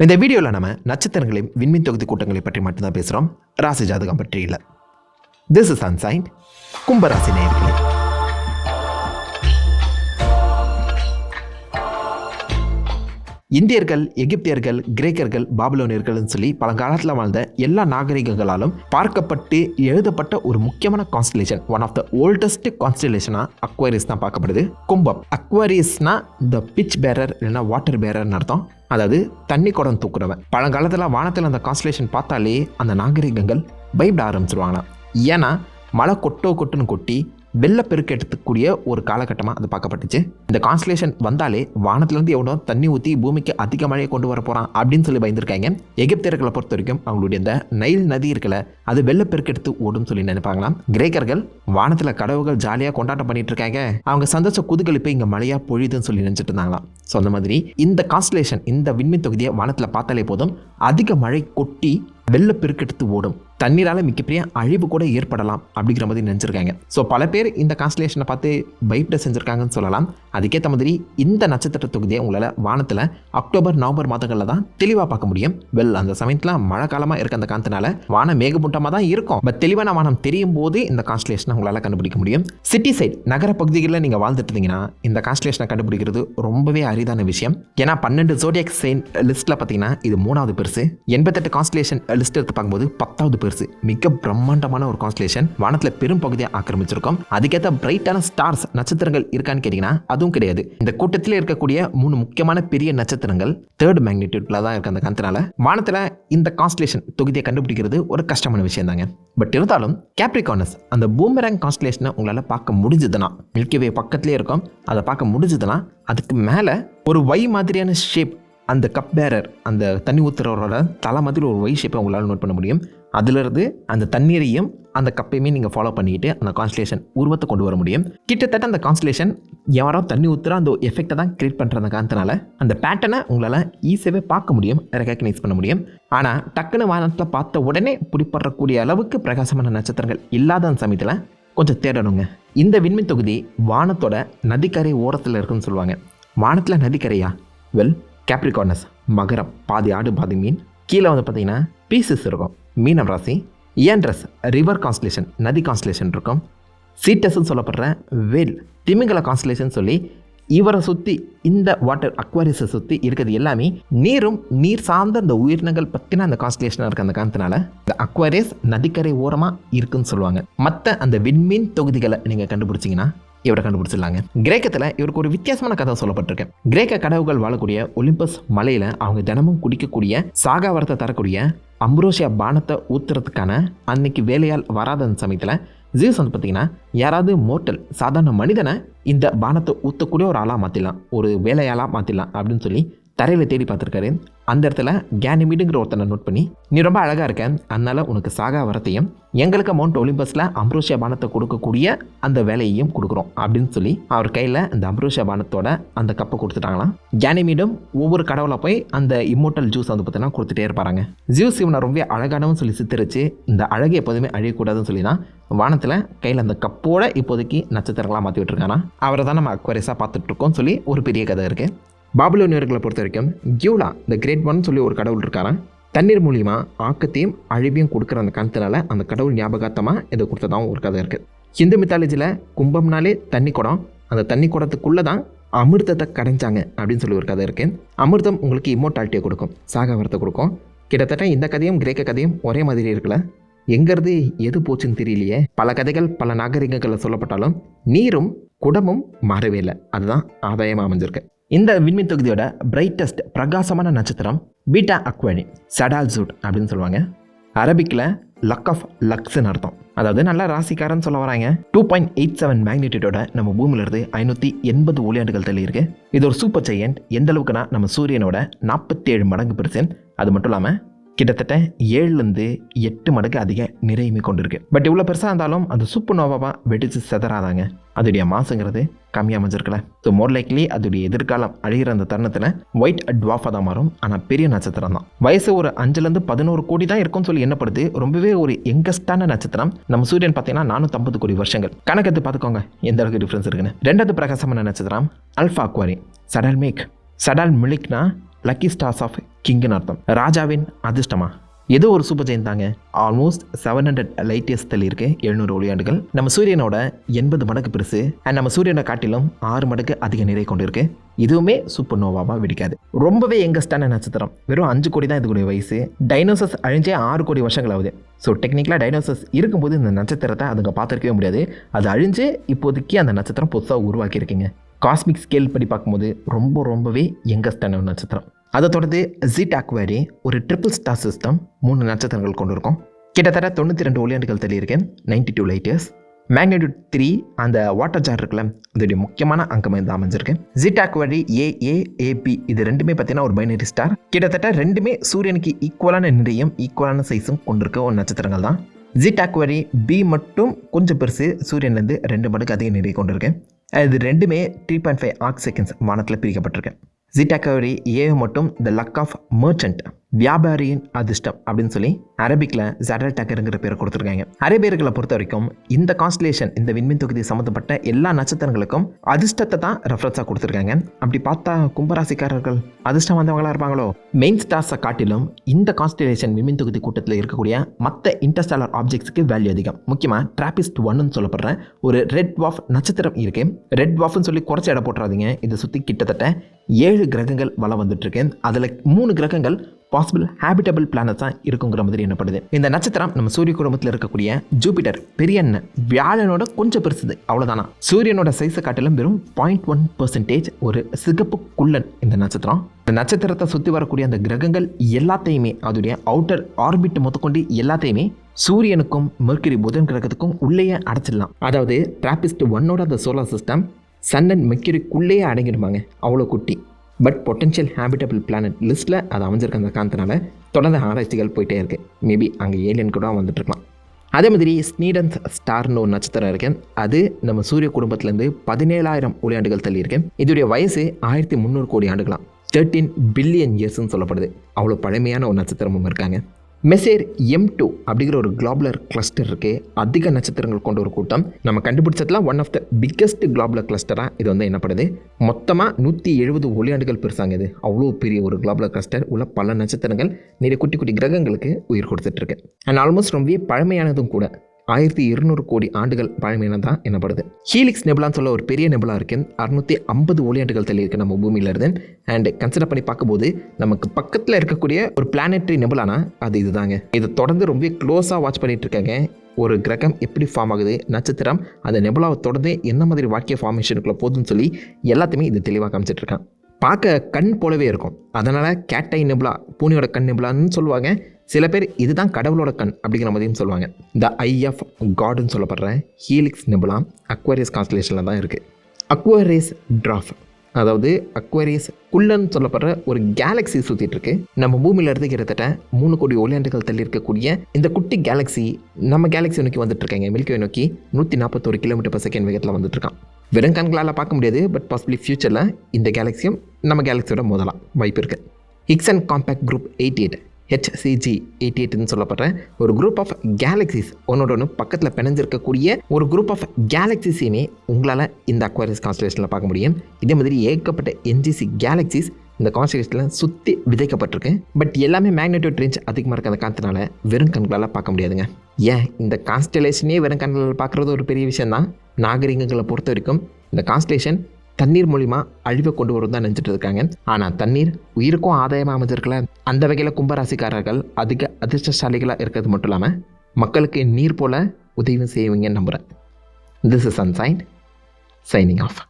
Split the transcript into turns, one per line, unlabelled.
இந்த வீடியோவில் நம்ம நட்சத்திரங்களையும் விண்மீன் தொகுதி கூட்டங்களை பற்றி மட்டும்தான் பேசுகிறோம் ராசி ஜாதகம் பற்றி இல்லை. திஸ் இஸ் அன்சைன் கும்பராசி நேயர்களே இந்தியர்கள் எகிப்தியர்கள் கிரேக்கர்கள் பாபிலோனியர்கள்னு சொல்லி பழங்காலத்தில் வாழ்ந்த எல்லா நாகரிகங்களாலும் பார்க்கப்பட்டு எழுதப்பட்ட ஒரு முக்கியமான constellation one of the oldest கான்ஸ்டலேஷனாக Aquarius தான் பார்க்கப்படுது. கும்பம். அக்வாரியஸ்னா த பிச் பேரர் இல்லைன்னா வாட்டர் பேரர்னு அர்த்தம். அதாவது தண்ணி குடம் தூக்குறவன். பழங்காலத்தில் வானத்தில் அந்த கான்ஸ்டலேஷன் பார்த்தாலே அந்த நாகரிகங்கள் பயப்பட ஆரம்பிச்சிருவாங்களாம். ஏன்னா மழை கொட்டோ கொட்டுன்னு கொட்டி வெள்ளப்பெருக்கு எடுத்துக்கூடிய ஒரு காலகட்டமாக அது பார்க்கப்பட்டுச்சு. இந்த கான்ஸ்டலேஷன் வந்தாலே வானத்துலேருந்து எவ்வளோ தண்ணி ஊற்றி பூமிக்கு அதிக மழையை கொண்டு வர போகிறான் அப்படின்னு சொல்லி பயந்துருக்காங்க. எகிப்தியர்களை பொறுத்த வரைக்கும் அவங்களுடைய இந்த நைல் நதி இருக்கல அது வெள்ளப்பெருக்கு எடுத்து ஓடும் சொல்லி நினைப்பாங்களாம். கிரேக்கர்கள் வானத்தில் கடவுகள் ஜாலியாக கொண்டாட்டம் பண்ணிட்டு இருக்காங்க. அவங்க சந்தோஷ குதுகலிப்பு இங்கே மழையாக பொழியுதுன்னு சொல்லி நினச்சிட்டு இருந்தாங்களாம். ஸோ அந்த மாதிரி இந்த கான்ஸ்டலேஷன் இந்த விண்மீன் தொகுதியை வானத்தில் பார்த்தாலே போதும் அதிக மழை கொட்டி வெள்ள பெருக்கெடுத்து ஓடும். தண்ணீரால் மிகப்பெரிய அழிவு கூட ஏற்படலாம் அப்படிங்கிற மாதிரி நினச்சிருக்காங்க. ஸோ பல பேர் இந்த கான்ஸ்டலேஷனை பார்த்து பயப்பட செஞ்சுருக்காங்கன்னு சொல்லலாம். அதுக்கேற்ற மாதிரி இந்த நட்சத்திர தொகுதியை உங்களால் வானத்தில் அக்டோபர் நவம்பர் மாதங்களில் தான் தெளிவாக பார்க்க முடியும். வெல் அந்த சமயத்தில் மழை காலமாக இருக்க அந்த காந்தனால வானம் மேகமூட்டமாக தான் இருக்கும். பட் தெளிவான வானம் தெரியும் போது இந்த கான்ஸ்டலேஷனை உங்களால் கண்டுபிடிக்க முடியும். சிட்டி சைட் நகர பகுதிகளில் நீங்கள் வாழ்ந்துட்டு இருந்தீங்கன்னா இந்த கான்ஸ்டலேஷனை கண்டுபிடிக்கிறது ரொம்பவே அரிதான விஷயம். ஏன்னா பன்னெண்டு ஜோடியாக் செயின் லிஸ்ட்டில் பார்த்தீங்கன்னா இது மூணாவது பெருசு. எண்பத்தெட்டு கான்ஸ்டலேஷன் லிஸ்ட் எடுத்து பார்க்கும்போது பத்தாவது பெருசு. மிக பிரம்மாண்டமான ஒரு கான்ஸ்டலேஷன் வானத்தில் பெரும் பகுதியை ஆக்கிரமிச்சிருக்கும். அதுக்கேற்ற பிரைட்டான ஸ்டார்ஸ் நட்சத்திரங்கள் இருக்கான்னு கேட்டிங்கன்னா அதுவும் கிடையாது. இந்த கூட்டத்தில் இருக்கக்கூடிய மூணு முக்கியமான பெரிய நட்சத்திரங்கள் தேர்ட் மேக்னிடியூட்ல தான் இருக்கு அந்த கணத்தினால. வானத்தில் இந்த கான்ஸ்டலேஷன் தொகுதியை கண்டுபிடிக்கிறது ஒரு கஷ்டமான விஷயம் தாங்க பட் இருந்தாலும் கேப்ரிகானஸ் அந்த பூமரங் கான்ஸ்டலேஷனை உங்களால் பார்க்க முடிஞ்சதுன்னா மில்கிவே பக்கத்துலேயே இருக்கும். அதை பார்க்க முடிஞ்சதுன்னா அதுக்கு மேலே ஒரு வை மாதிரியான ஷேப் அந்த கப் பேரர் அந்த தண்ணி ஊற்றுறவரோட தலை மாதிரி ஒரு ஒய் உங்களால் நோட் பண்ண முடியும். அதிலிருந்து அந்த தண்ணீரையும் அந்த கப்பையுமே நீங்கள் ஃபாலோ பண்ணிக்கிட்டு அந்த கான்ஸ்டலேஷன் உருவத்தை கொண்டு வர முடியும். கிட்டத்தட்ட அந்த கான்ஸ்டலேஷன் யாரோ தண்ணி ஊற்றுற அந்த எஃபெக்டை தான் கிரியேட் பண்ணுற அந்த காரணத்தினால அந்த பேட்டர்னை உங்களால் ஈஸியாகவே பார்க்க முடியும் ரெக்கக்னைஸ் பண்ண முடியும். ஆனால் டக்குன்னு வானத்தில் பார்த்த உடனே பிடிப்படக்கூடிய அளவுக்கு பிரகாசமான நட்சத்திரங்கள் இல்லாத அந்த சமயத்தில் கொஞ்சம் தேடணுங்க. இந்த விண்மீன் தொகுதி வானத்தோட நதிக்கரை ஓரத்தில் இருக்குன்னு சொல்லுவாங்க. வானத்தில் நதிக்கரையா? வெல் கேப்ரிகார்னஸ் மகரம் பாதி ஆடு பாதி மீன். கீழே வந்து பார்த்தீங்கன்னா பீசஸ் இருக்கும். மீனம் ராசி ஏன்ட்ரஸ் ரிவர் கான்ஸ்டலேஷன் நதி கான்ஸ்டலேஷன் இருக்கும். சீட்டஸ்ன்னு சொல்லப்படுற வேல் திமிங்கல கான்ஸ்டலேஷன் சொல்லி இவரை சுற்றி இந்த வாட்டர் அக்வாரியஸை சுற்றி இருக்கிறது எல்லாமே நீரும் நீர் சார்ந்த அந்த உயிரினங்கள் பற்றின அந்த கான்ஸ்டலேஷனாக இருக்க அந்த காரணத்தினால இந்த அக்வாரியஸ் நதிக்கரை ஓரமாக இருக்குன்னு சொல்லுவாங்க. மற்ற அந்த விண்மீன் தொகுதிகளை நீங்கள் கண்டுபிடிச்சிங்கன்னா இவரை கண்டுபிடிச்சிடலாங்க. கிரேக்கத்தில் இவருக்கு ஒரு வித்தியாசமான கதை சொல்லப்பட்டிருக்கு. கிரேக்க கடவுகள் வாழக்கூடிய ஒலிம்பஸ் மலையில் அவங்க தினமும் குடிக்கக்கூடிய சாகாவரத்தை தரக்கூடிய அம்ரோஷியா பானத்தை ஊத்துறதுக்கான அன்னைக்கு வேலையால் வராத சமயத்தில் ஜீவ்ஸ் வந்து பார்த்தீங்கன்னா யாராவது மோட்டல் சாதாரண மனிதனை இந்த பானத்தை ஊற்றக்கூடிய ஒரு ஆளாக மாற்றிடலாம் ஒரு வேலையாளாக மாற்றிடலாம் அப்படின்னு சொல்லி தரையில் தேடி பார்த்துருக்காரு. அந்த இடத்துல கேனிமீடுங்கிற ஒருத்தனை நோட் பண்ணி நீ ரொம்ப அழகாக இருக்க. அதனால் உனக்கு சாகா வரத்தையும் எங்களுக்கு மவுண்ட் ஒலிம்பஸில் அம்ரோஷியா பானத்தை கொடுக்கக்கூடிய அந்த வேலையையும் கொடுக்குறோம். அப்படின்னு சொல்லி அவர் கையில் அந்த அம்ரோஷியா பானத்தோட அந்த கப்பை கொடுத்துட்டாங்களாம். கேனிமீடும் ஒவ்வொரு கடவுளை போய் அந்த இம்மோட்டல் ஜூஸ் வந்து பார்த்தீங்கன்னா கொடுத்துட்டே இருப்பாங்க ஜூஸ் இவனை ரொம்ப அழகானவன் சொல்லி சித்தரிச்சு இந்த அழகை எப்போதுமே அழியக்கூடாதுன்னு சொல்லி தான் வானத்தில் கையில் அந்த கப்போட இப்போதைக்கு நட்சத்திரங்களாக மாற்றி விட்டுருக்கானா அவரை தான் நம்ம அக்வரிஸாக பார்த்துட்ருக்கோம்னு சொல்லி ஒரு பெரிய கதை இருக்குது பாபுலோனியர்களை பொறுத்த வரைக்கும் கியூலா த கிரேட் ஒன் சொல்லி ஒரு கடவுள் இருக்காரன் தண்ணீர் மூலிமா ஆக்கத்தையும் அழிவையும் கொடுக்குற அந்த கணத்தினால அந்த கடவுள் ஞாபகார்த்தமாக இதை கொடுத்ததாகவும் ஒரு கதை இருக்குது ஹிந்து மித்தாலஜியில் கும்பம்னாலே தண்ணி குடம் அந்த தண்ணி குடத்துக்குள்ளே தான் அமிர்தத்தை கடைஞ்சாங்க அப்படின்னு சொல்லி ஒரு கதை இருக்குது அமிர்தம் உங்களுக்கு இம்மோட்டாலிட்டியை கொடுக்கும் சாகவரத்தை கொடுக்கும். கிட்டத்தட்ட இந்த கதையும் கிரேக்க கதையும் ஒரே மாதிரி இருக்கல எங்கிறது எது போச்சுன்னு தெரியலையே. பல கதைகள் பல நாகரிகங்களில் சொல்லப்பட்டாலும் நீரும் குடமும் மாறவே இல்லை. அதுதான் ஆதாயமாக அமைஞ்சிருக்கு. இந்த விண்மீன் தொகுதியோட பிரைட்டஸ்ட் பிரகாசமான நட்சத்திரம் பீட்டா அக்வானி சடால் ஜூட் அப்படின்னு சொல்லுவாங்க. அரபிக்கில் லக் ஆஃப் லக்ஸ்ன்னு அர்த்தம். அதாவது நல்ல ராசிக்காரன் சொல்ல வராங்க. டூ பாயிண்ட் எயிட் செவன் மேக்னிடியூடோட நம்ம பூமியிலிருந்து ஐநூற்றி எண்பது ஒளியாண்டுகள் தள்ளி இருக்கு இது ஒரு சூப்பர் ஜெயண்ட் எந்த அளவுக்குன்னா நம்ம சூரியனோட நாற்பத்தி ஏழு மடங்கு பெருசன். அது மட்டும் இல்லாமல் கிட்டத்தட்ட ஏழுலேருந்து எட்டு மடங்கு அதிக நிறையுமே கொண்டிருக்கு. பட் இவ்வளோ பெருசாக இருந்தாலும் அந்த சூப்பர் நோவாவாக வெடித்து செதறாதாங்க. அதோடைய மாசுங்கிறது கம்மியாக அமைஞ்சிருக்கல. ஸோ மோர் லைக்லி அதோடைய எதிர்காலம் அழிகிற அந்த தருணத்தில் ஒயிட் டுவாஃபாக தான் மாறும். ஆனால் பெரிய நட்சத்திரம் தான். வயசு ஒரு அஞ்சுலேருந்து பதினோரு கோடி தான் இருக்கும்னு சொல்லி என்னப்படுது ரொம்பவே ஒரு எங்கஸ்டான நட்சத்திரம். நம்ம சூரியன் பார்த்தீங்கன்னா நானூற்றம்பது கோடி வருஷங்கள். கணக்கெடுத்து பார்த்துக்கோங்க எந்த அளவுக்கு டிஃப்ரென்ஸ் இருக்குன்னு. ரெண்டாவது பிரகாசமான நட்சத்திரம் அல்ஃபா அக்வாரி சடால் மேக் சடால் மிலிக்னா லக்கி ஸ்டார்ஸ் ஆஃப் கிங்னு அர்த்தம். ராஜாவின் அதிர்ஷ்டமா? ஏதோ ஒரு சூப்பர் ஜெயின் தாங்க. Almost seven hundred light years தள்ளி இருக்கு எழுநூறு ஒளியாண்டுகள். நம்ம சூரியனோட எண்பது மடங்கு பெருசு அண்ட் நம்ம சூரியனை காட்டிலும் ஆறு மடங்கு அதிக நிறை கொண்டிருக்கு. இதுவுமே சூப்பர் நோவாவாக வெடிக்காது. ரொம்பவே எங்கஸ்டான நட்சத்திரம். வெறும் அஞ்சு கோடி தான் இதுக்குடைய வயசு. டைனோசஸ் அழிஞ்சே ஆறு கோடி வருஷங்கள் ஆகுது. ஸோ டெக்னிக்கலாக டைனோசஸ் இருக்கும்போது இந்த நட்சத்திரத்தை அதுங்க பார்த்துருக்கவே முடியாது. அது அழிஞ்சு இப்போதைக்கு அந்த நட்சத்திரம் புதுசாக உருவாக்கியிருக்கீங்க. காஸ்மிக் ஸ்கேல் படி பார்க்கும்போது ரொம்ப ரொம்பவே யங்கஸ்டான நட்சத்திரம். அதை தொடர்ந்து ஜிட் அக்வாரி ஒரு ட்ரிபிள் ஸ்டார் சிஸ்டம் மூணு நட்சத்திரங்கள் கொண்டு இருக்கும் கிட்டத்தட்ட தொண்ணூற்றி ரெண்டு ஒளியாண்டுகள் தெளியிருக்கேன் ninety two light years magnitude three அந்த வாட்டர் ஜார் இருக்குல்ல அதோடைய முக்கியமான அங்கம் இது அமைஞ்சிருக்கு. ஜிட் ஏஏ ஏஏஏபி இது ரெண்டுமே பார்த்தீங்கன்னா ஒரு பைனரி ஸ்டார் கிட்டத்தட்ட ரெண்டுமே சூரியனுக்கு ஈக்குவலான நிறையும் ஈக்குவலான சைஸும் கொண்டிருக்க ஒரு நட்சத்திரங்கள் தான். ஜிட் அக்வாரி பி மட்டும் கொஞ்சம் பெருசு சூரியன்லேருந்து ரெண்டு மடங்கு அதிக நிறை கொண்டிருக்கு இது ரெண்டுமே three point five arc seconds வானத்தில் பிரிக்கப்பட்டிருக்கு. ஜிட்டாக்கவரி ஏ மட்டும் த லக் ஆஃப் மர்ச்சன்ட் வியாபாரியின் அதிர்ஷ்டம் அப்படின்னு சொல்லி அரபிக்கில் ஜடல் டக்கருங்கிற பேரை கொடுத்துருக்காங்க. அரேபியர்களை பொறுத்த வரைக்கும் இந்த கான்ஸ்டலேஷன் இந்த விண்மீன் தொகுதி சம்மந்தப்பட்ட எல்லா நட்சத்திரங்களுக்கும் அதிர்ஷ்டத்தை தான் ரெஃபரன்ஸாக கொடுத்துருக்காங்க. அப்படி பார்த்தா கும்பராசிக்காரர்கள் அதிர்ஷ்டம் வந்தவங்களா இருப்பாங்களோ? மெயின் ஸ்டார்ஸை காட்டிலும் இந்த கான்ஸ்டலேஷன் விண்மீன் தொகுதி கூட்டத்தில் இருக்கக்கூடிய மற்ற இன்டர்ஸ்டாலர் ஆப்ஜெக்ட்ஸ்க்கு வேல்யூ அதிகம். முக்கியமாக ட்ராபிஸ்ட் ஒன்னு சொல்லப்படுற ஒரு ரெட் வாஃப் நட்சத்திரம் இருக்கு. ரெட் வாஃப்னு சொல்லி குறைச்ச இடம் போட்டுறாதீங்க. இதை சுற்றி கிட்டத்தட்ட ஏழு கிரகங்கள் வளம் வந்துட்டு இருக்கு. அதில் மூணு கிரகங்கள் பாசிபிள் ஹேபிட்டபிள் பிளானட்ஸாக இருக்குங்கிற மாதிரி என்னப்படுது இந்த நட்சத்திரம் நம்ம சூரிய குடும்பத்தில் இருக்கக்கூடிய ஜூபிட்டர் பெரிய அண்ணன் வியாழனோட கொஞ்சம் பெருசுது அவ்வளோதானா சூரியனோட சைஸை காட்டிலும் வெறும் பாயிண்ட் ஒன் பர்சன்டேஜ் ஒரு சிகப்பு குள்ளன் இந்த நட்சத்திரம். இந்த நட்சத்திரத்தை சுற்றி வரக்கூடிய அந்த கிரகங்கள் எல்லாத்தையுமே அதோடைய அவுட்டர் ஆர்பிட் மொத்தக்கொண்டு எல்லாத்தையுமே சூரியனுக்கும் மெர்க்கரி புதன் கிரகத்துக்கும் உள்ளேயே அடைச்சிடலாம். அதாவது டிராபிஸ்ட் ஒன்னோட அந்த சோலார் சிஸ்டம் சன் அண்ட் மெர்க்கரிக்குள்ளேயே அடங்கிடுமாங்க. அவ்வளோ குட்டி. பட் பொட்டன்ஷியல் ஹேபிட்டபிள் பிளானட் லிஸ்ட்டில் அது அமைஞ்சிருக்க அந்த காரணத்தினால தொடர்ந்து ஆராய்ச்சிகள் போயிட்டே இருக்குது மேபி அங்கே ஏலியன் கூட வந்துட்டுருக்கலாம். அதே மாதிரி ஸ்னீடன்ஸ் ஸ்டார்னு ஒரு நட்சத்திரம் இருக்கு. அது நம்ம சூரிய குடும்பத்திலேருந்து பதினேழாயிரம் ஒளியாண்டுகள் தள்ளி இருக்கு. இதோடைய வயசு ஆயிரத்தி முந்நூறு கோடி ஆண்டுகளாம். தேர்ட்டீன் பில்லியன் இயர்ஸ்னு சொல்லப்படுது. அவ்வளோ பழமையான ஒரு நட்சத்திரமும் இருக்காங்க. மெசேர் எம் டூ அப்படிங்கிற ஒரு குளாபுலர் கிளஸ்டர் இருக்குது அதிக நட்சத்திரங்கள் கொண்ட ஒரு கூட்டம். நம்ம கண்டுபிடிச்சதுல one of the biggest globular கிளஸ்டராக இது வந்து என்னப்படுது மொத்தமாக நூற்றி எழுபது ஒளியாண்டுகள் பெருசாங்க இது. அவ்வளோ பெரிய ஒரு குளாபுலர் கிளஸ்டர் உள்ள பல நட்சத்திரங்கள் நிறைய குட்டி குட்டி கிரகங்களுக்கு உயிர் கொடுத்துட்ருக்கு அண்ட் ஆல்மோஸ்ட் ரொம்பவே பழமையானதும் கூட. ஆயிரத்தி இருநூறு கோடி ஆண்டுகள் பழமையானதான் என்னப்படுது ஹீலிக்ஸ் நெபுலான்னு சொல்ல ஒரு பெரிய நெபுலா இருக்கு. அறுநூற்றி ஐம்பது ஒளியாண்டுகள் தள்ளி இருக்குது நம்ம பூமியில இருந்து. அண்ட் கன்சிடர் பண்ணி பார்க்கும்போது நமக்கு பக்கத்தில் இருக்கக்கூடிய ஒரு பிளானட்ரி நெபுலானா அது இதுதாங்க. இதை தொடர்ந்து ரொம்ப க்ளோஸாக வாட்ச் பண்ணிட்டு இருக்காங்க. ஒரு கிரகம் எப்படி ஃபார்ம் ஆகுது நட்சத்திரம் அந்த நெபுலாவை தொடர்ந்து என்ன மாதிரி வாக்கிய ஃபார்மேஷனுக்குள்ளே போகுதுன்னு சொல்லி எல்லாத்தையுமே இது தெளிவாக காமிச்சிட்டுருக்காங்க பார்க்க கண் போலவே இருக்கும். அதனால் கேட்டை நெபுலா பூனையோட கண் நெபுலான்னு சொல்லுவாங்க. சில பேர் இதுதான் கடவுளோட கண் அப்படிங்கிற மாதிரியும் சொல்லுவாங்க. த ஐ ஆஃப் காடுன்னு சொல்லப்படுற ஹீலிக்ஸ் நெபுலா அக்வாரியஸ் கான்ஸ்டலேஷனில் தான் இருக்குது அக்வாரியஸ் ட்ராஃப் அதாவது அக்வாரியஸ் குள்ளன்னு சொல்லப்படுற ஒரு கேலக்ஸி சுற்றிட்டு இருக்கு. நம்ம பூமியில இருந்து கிட்டத்தட்ட மூணு கோடி ஒளியாண்டுகள் தள்ளி இருக்கக்கூடிய இந்த குட்டி கேலக்ஸி நம்ம கேலக்ஸி நோக்கி வந்துட்டு இருக்காங்க. நோக்கி நூற்றி நாற்பத்தோரு கிலோமீட்டர் பர் செகண்ட் வேகத்தில் வந்துட்டு இருக்கான். வெறும் கண்களால் பார்க்க முடியாது பட் பாசிபிளி ஃபியூச்சரில் இந்த கேலக்ஸியும் நம்ம கேலக்ஸியோட மோதலாம். வாய்ப்பு இருக்குது Hickson compact group eighty eight HCG eighty எயிட்னு சொல்லப்படுற ஒரு குரூப் ஆஃப் கேலக்சிஸ் ஒன்னோட ஒன்று பக்கத்தில் பிணைஞ்சிருக்கக்கூடிய ஒரு குரூப் ஆஃப் கேலக்சிஸையுமே உங்களால் இந்த அக்வாரியஸ் கான்ஸ்டலேஷனில் பார்க்க முடியும். இதே மாதிரி ஏகப்பட்ட என்ஜிசி கேலக்சிஸ் இந்த கான்ஸ்டலேஷனில் சுற்றி விதைக்கப்பட்டிருக்கு. பட் எல்லாமே மேக்னெட்டிவ் ரேஞ்ச் அதிகமாக இருக்க அந்த காரணத்தினால வெறும் கண்களால் பார்க்க முடியாதுங்க. ஏன்? இந்த கான்ஸ்டலேஷனே வெறும் கண்களால் பார்க்குறது ஒரு பெரிய விஷயம் தான் நாகரிகங்களை பொறுத்த வரைக்கும் இந்த கான்ஸ்டலேஷன் தண்ணீர் மூலிமா அழிவை கொண்டு வரும் தான் நினச்சிட்டு இருக்காங்க. ஆனால் தண்ணீர் உயிருக்கும் ஆதாயமாக அமைஞ்சிருக்கல அந்த வகையில் கும்பராசிக்காரர்கள் அதிக அதிர்ஷ்டசாலிகளாக இருக்கிறது மட்டும் இல்லாமல் மக்களுக்கு நீர் போல உதவியும் செய்வீங்கன்னு நம்புகிறேன் this is sunshine signing off